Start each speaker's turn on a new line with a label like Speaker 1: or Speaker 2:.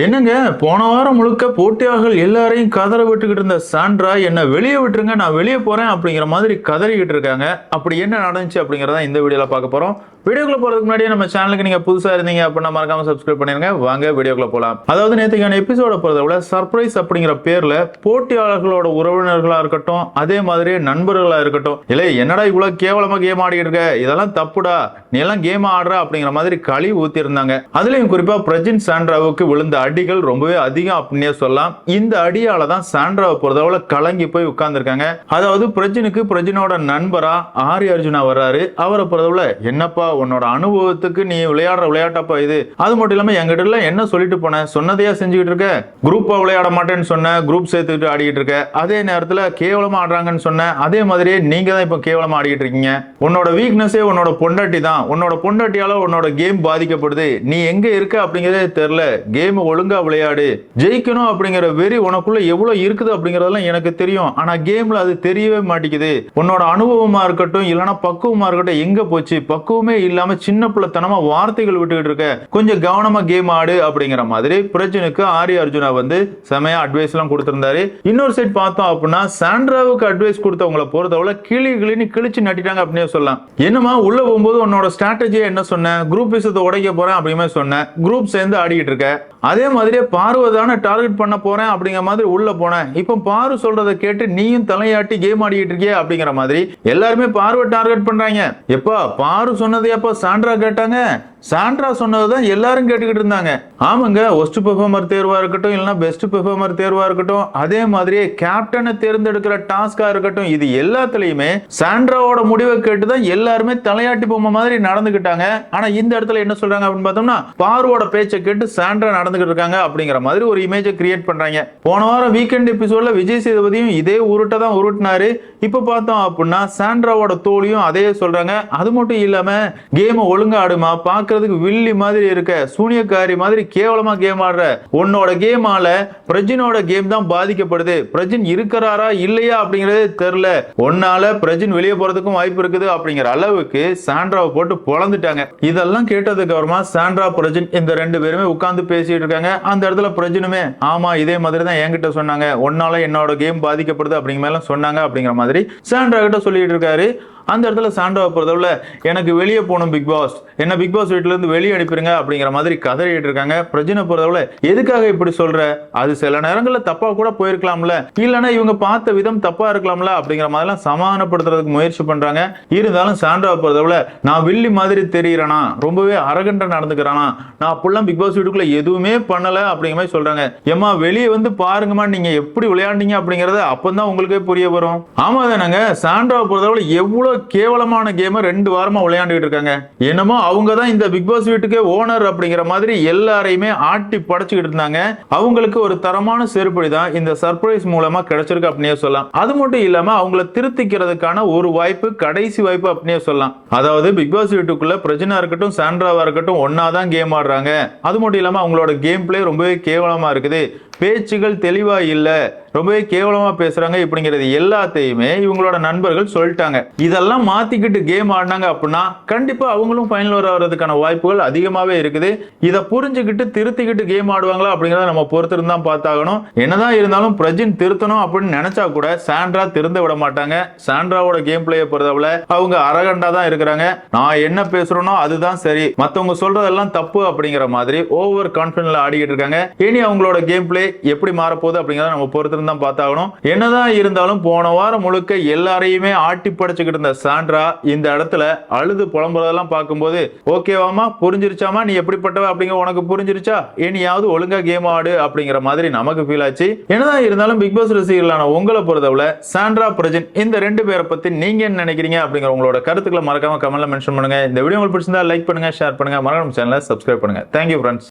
Speaker 1: என்னங்க போன வாரம் முழுக்க போட்டியாளர்கள் எல்லாரையும் கதற விட்டுக்கிட்டு இருந்த சாண்ட்ரா என்னை வெளியே விட்டுருங்க நான் வெளியே போறேன் அப்படிங்கிற மாதிரி கதறிக்கிட்டு இருக்காங்க. அப்படி என்ன நடந்துச்சு அப்படிங்கிறத இந்த வீடியோல பார்க்க போறோம். வீடியோக்குள்ள போறதுக்கு முன்னாடி நம்ம சேனலுக்கு நீங்க புதுசா இருந்தீங்க அப்படின்னா மறக்காம சப்ஸ்கிரைப் பண்ணிருங்க. வாங்க வீடியோக்குள்ள போலாம். அதாவது நேற்றுக்கான எபிசோட பொறுத்தவரை சர்ப்ரைஸ் அப்படிங்கிற பேர்ல போட்டியாளர்களோட உறவினர்களா இருக்கட்டும் அதே மாதிரி நண்பர்களா இருக்கட்டும் இல்லை என்னடா இவ்வளவு கேவலமா கேம் ஆடிக்கிட்டு இருக்க? இதெல்லாம் தப்புடா. நீ எல்லாம் கேம் ஆடுற அப்படிங்கிற மாதிரி களி ஊத்தி இருந்தாங்க அதுலயும் குறிப்பா பிரஜின் சாண்ட்ராவுக்கு விழுந்த அடிகள் ரொம்பவே அதிகம் அப்படின்னே சொல்லலாம். இந்த அடியால தான் சாண்ட்ராவை பொறுத்தவரை கலங்கி போய் உட்கார்ந்துருக்காங்க. அதாவது பிரஜினுக்கு பிரஜினோட நண்பரா ஆரி அர்ஜுனா வர்றாரு. அவரை பொறுத்தவரை என்னப்பா உன்னோட அனுபவத்துக்கு நீ விளையாடுற விளையாட்டப்பா இது. அது மட்டும் இல்லாம எங்கிட்ட எல்லாம் என்ன சொல்லிட்டு போன? சொன்னதையா செஞ்சுக்கிட்டு இருக்க? குரூப்பா விளையாட மாட்டேன்னு சொன்ன குரூப் சேர்த்துக்கிட்டு ஆடிக்கிட்டு இருக்க. அதே நேரத்துல கேவலமா ஆடுறாங்கன்னு சொன்ன அதே மாதிரியே நீங்க தான் இப்ப கேவலமா ஆடிக்கிட்டு இருக்கீங்க. உன்னோட வீக்னஸே உன்னோட பொண்டாட்டி தான். உன்னோட பொண்டாட்டியால உன்னோட கேம் பாதிக்கப்படுது. நீ எங்க இருக்க அப்படிங்கறதே தெரியல. கேம் ஒழுங்கா விளையாடு. ஜெயிக்கணும் அப்படிங்கிற வெறி உனக்குள்ள எவ்வளவு இருக்குது அப்படிங்கறதெல்லாம் எனக்கு தெரியும். ஆனா கேம்ல அது தெரியவே மாட்டேங்குது. உன்னோட அனுபவமா இருக்கட்டும் இல்லைன்னா பக்குவமா இருக்கட்டும் எங்க போச்சு? பக்குவமே இல்லாம சின்ன பிள்ளைத்தனமா வார்த்தைகள் விட்டுக்கிட்டு இருக்க. கொஞ்சம் கவனமா கேம் ஆடு அப்படிங்கிற மாதிரி பிரஜனுக்கு ஆரி அர்ஜுனா வந்து செமையா அட்வைஸ் எல்லாம் கொடுத்திருந்தாரு. இன்னொரு சைட் பார்த்தோம் அப்படின்னா சாண்ட்ராவுக்கு அட்வைஸ் கொடுத்தவங்களை பொறுத்தவரை கிளி கிளின்னு கிழிச்சு நட்டிட்டாங்க அப்படின்னு சொல்லலாம். என்னமா உள்ள போகும்போது உன்னோட ஸ்ட்ராட்டஜியை என்ன சொன்ன? குரூப் விஷயத்தை உடைக்க போறேன் அப்படிமே சொன்னேன் குரூப் சேர்ந்து ஆடிக்கிட்டு இருக்க. அதே மாதிரியே பார்வை தானே டார்கெட் பண்ண போறேன் அப்படிங்கிற மாதிரி உள்ள போனேன். இப்போ பாரு சொல்றதை கேட்டு நீயும் தலையாட்டி கேம் ஆடிக்கிட்டு இருக்கியே அப்படிங்கிற மாதிரி எல்லாருமே பார்வை டார்கெட் பண்றாங்க. எப்பா பாரு சொன்னதையாப்பா சாண்ட்ரா கேட்டாங்க. சாண்ட்ரா சொன்னதுதான் எல்லாரும் கேட்டுக்கிட்டு இருந்தாங்க. ஆமாங்க ஒஸ்ட் பெர்ஃபார்மர் தேர்வா இருக்கட்டும் இல்லைன்னா பெஸ்ட் பெர்ஃபார்மர் தேர்வா இருக்கட்டும் அதே மாதிரியே கேப்டனை தேர்ந்தெடுக்கிற டாஸ்கா இருக்கட்டும் இது எல்லாத்துலயுமே சாண்ட்ராவோட முடிவை கேட்டு தான் எல்லாருமே தலையாட்டி பொம்மை மாதிரி நடந்துக்கிட்டாங்க. ஆனா இந்த இடத்துல என்ன சொல்றாங்க அப்படின்னு பார்த்தோம்னா பார்வோட பேச்சை கேட்டு சாண்ட்ரா நடந்துகிட்டு இருக்காங்க அப்படிங்கிற மாதிரி ஒரு இமேஜை கிரியேட் பண்றாங்க. போன வாரம் வீக்கெண்ட் எபிசோட்ல விஜய் சேதுபதியும் இதே உருட்டை தான் உருட்டினாரு. இப்ப பார்த்தோம் அப்படின்னா சாண்ட்ராவோட தோழியும் அதே சொல்றாங்க. அது மட்டும் இல்லாம கேமை ஒழுங்கா ஆடுமா? பாக்குறதுக்கு வில்லி மாதிரி இருக்க சூனியக்காரி மாதிரி கேவலமா கேம் ஆடுற. உன்னோட கேமால பிரஜினோட கேம் தான் பாதிக்கப்படுது. பிரஜின் இருக்கிறாரா இல்லையா அப்படிங்கறதே தெரியல. உன்னால பிரஜின் வெளியே போறதுக்கும் வாய்ப்பு இருக்குது அப்படிங்கிற அளவுக்கு சாண்ட்ராவை போட்டு பொழந்துட்டாங்க. இதெல்லாம் கேட்டதுக்கு அப்புறமா சாண்ட்ரா பிரஜின் இந்த ரெண்டு பேருமே உட்கார்ந்து பேசிட்டு இருக்காங்க. அந்த இடத்துல பிரஜினுமே ஆமா இதே மாதிரி தான் என்கிட்ட சொன்னாங்க. உன்னால என்னோட கேம் பாதிக்கப்படுது அப்படிங்கிற மாதிரி சொன்னாங்க அப்படிங்கிற மாதிரி சாண்ட்ரா கிட்ட சொல்லிட்டு இருக்காரு. அந்த இடத்துல சாண்டோவை பொறுத்தவரை எனக்கு வெளியே போகணும் பிக் பாஸ் என்ன பிக் பாஸ் வீட்டுல இருந்து வெளியே அனுப்பிடுங்க அப்படிங்கிற மாதிரி கதறிட்டு இருக்காங்க. பிரஜனை பொறுத்தவரை எதுக்காக இப்படி சொல்ற? அது சில நேரங்கள்ல தப்பா கூட போயிருக்கலாம்ல. இல்லைன்னா இவங்க பார்த்த விதம் தப்பா இருக்கலாம்ல அப்படிங்கிற மாதிரிலாம் சமாதானப்படுத்துறதுக்கு முயற்சி பண்றாங்க. இருந்தாலும் சாண்டோவை பொறுத்தவரை நான் வில்லி மாதிரி தெரியிறேனா? ரொம்பவே அரகண்ட நடந்துக்கிறானா? நான் அப்படிலாம் பிக் பாஸ் வீட்டுக்குள்ள எதுவுமே பண்ணல அப்படிங்கிற மாதிரி சொல்றாங்க. ஏமா வெளியே வந்து பாருங்கம்மா நீங்க எப்படி விளையாண்டீங்க அப்படிங்கறத அப்பதான் உங்களுக்கே புரிய வரும். ஆமா தானங்க. சாண்டோவை பொறுத்தவரை எவ்வளோ கேவலமான கேமை ரெண்டு வாரமாக விளையாண்டுகிட்டு இருக்காங்க. என்னமோ அவங்க தான் இந்த பிக் பாஸ் வீட்டுக்கே ஓனர் அப்படிங்கிற மாதிரி எல்லாரையுமே ஆட்டி படைச்சுக்கிட்டு இருந்தாங்க. அவங்களுக்கு ஒரு தரமான செருப்படி தான் இந்த சர்ப்ரைஸ் மூலமாக கிடைச்சிருக்கு அப்படின்னே சொல்லலாம். அது மட்டும் இல்லாமல் அவங்கள திருத்திக்கிறதுக்கான ஒரு வாய்ப்பு கடைசி வாய்ப்பு அப்படின்னே சொல்லலாம். அதாவது பிக் பாஸ் வீட்டுக்குள்ள பிரச்சனை இருக்கட்டும் சாண்ட்ராவா இருக்கட்டும் ஒன்னா தான் கேம் ஆடுறாங்க. அது மட்டும் இல்லாமல் அவங்களோட கேம் பிளே ரொம்பவே கேவலமாக இருக்குது. பேச்சுகள் தெளிவாக இல்லை. ரொம்பவே கேவலமா பேசுறாங்க. இப்படிங்கிறது எல்லாத்தையுமே இவங்களோட நண்பர்கள் சொல்லிட்டாங்க. இதெல்லாம் மாத்திக்கிட்டு கேம் ஆடினாங்க அப்படின்னா கண்டிப்பா அவங்களும் ஃபைனல் வர வர்றதுக்கான வாய்ப்புகள் அதிகமாவே இருக்குது. இதை புரிஞ்சுக்கிட்டு திருத்திக்கிட்டு கேம் ஆடுவாங்களா அப்படிங்கறத நம்ம பொறுத்திருந்து தான் பார்த்தாகணும். என்னதான் இருந்தாலும் பிரஜின் திருத்தணும் அப்படின்னு நினைச்சா கூட சாண்ட்ரா திருந்த விட மாட்டாங்க. சாண்ட்ராவோட கேம் பிளேயை பொறுத்தவரை அவங்க அரகண்டா தான் இருக்கிறாங்க. நான் என்ன பேசுறேனோ அதுதான் சரி. மத்தவங்க சொல்றதெல்லாம் தப்பு அப்படிங்கிற மாதிரி ஓவர் கான்பிடன்ட்ல ஆடிக்கிட்டு இருக்காங்க. இனி அவங்களோட கேம் பிளே எப்படி மாறப்போகுது அப்படிங்கிறத நம்ம பொறுத்து பொறுத்திருந்து தான் பார்த்தாகணும். என்னதான் இருந்தாலும் போன வாரம் முழுக்க எல்லாரையுமே ஆட்டி படைச்சுக்கிட்டு இருந்த சாண்ட்ரா இந்த இடத்துல அழுது புலம்புறதெல்லாம் பார்க்கும்போது ஓகேவாமா புரிஞ்சிருச்சாமா நீ எப்படிப்பட்டவ? அப்படிங்கிற உனக்கு புரிஞ்சிருச்சா? இனியாவது ஒழுங்கா கேம் ஆடு அப்படிங்கிற மாதிரி நமக்கு ஃபீல் ஆச்சு. என்னதான் இருந்தாலும் பிக் பாஸ் ரசிகர்களான உங்களை பொறுத்தவரை சாண்ட்ரா பிரஜன் இந்த ரெண்டு பேரை பத்தி நீங்க என்ன நினைக்கிறீங்க அப்படிங்கிற உங்களோட கருத்துக்களை மறக்காம கமெண்ட்ல மென்ஷன் பண்ணுங்க. இந்த வீடியோ உங்களுக்கு பிடிச்சிருந்தா லைக் பண்ணுங்க ஷேர் பண்ணுங்க. மறக்காம சேனலை சப்ஸ்கிரைப் பண்ணுங்க. Thank you friends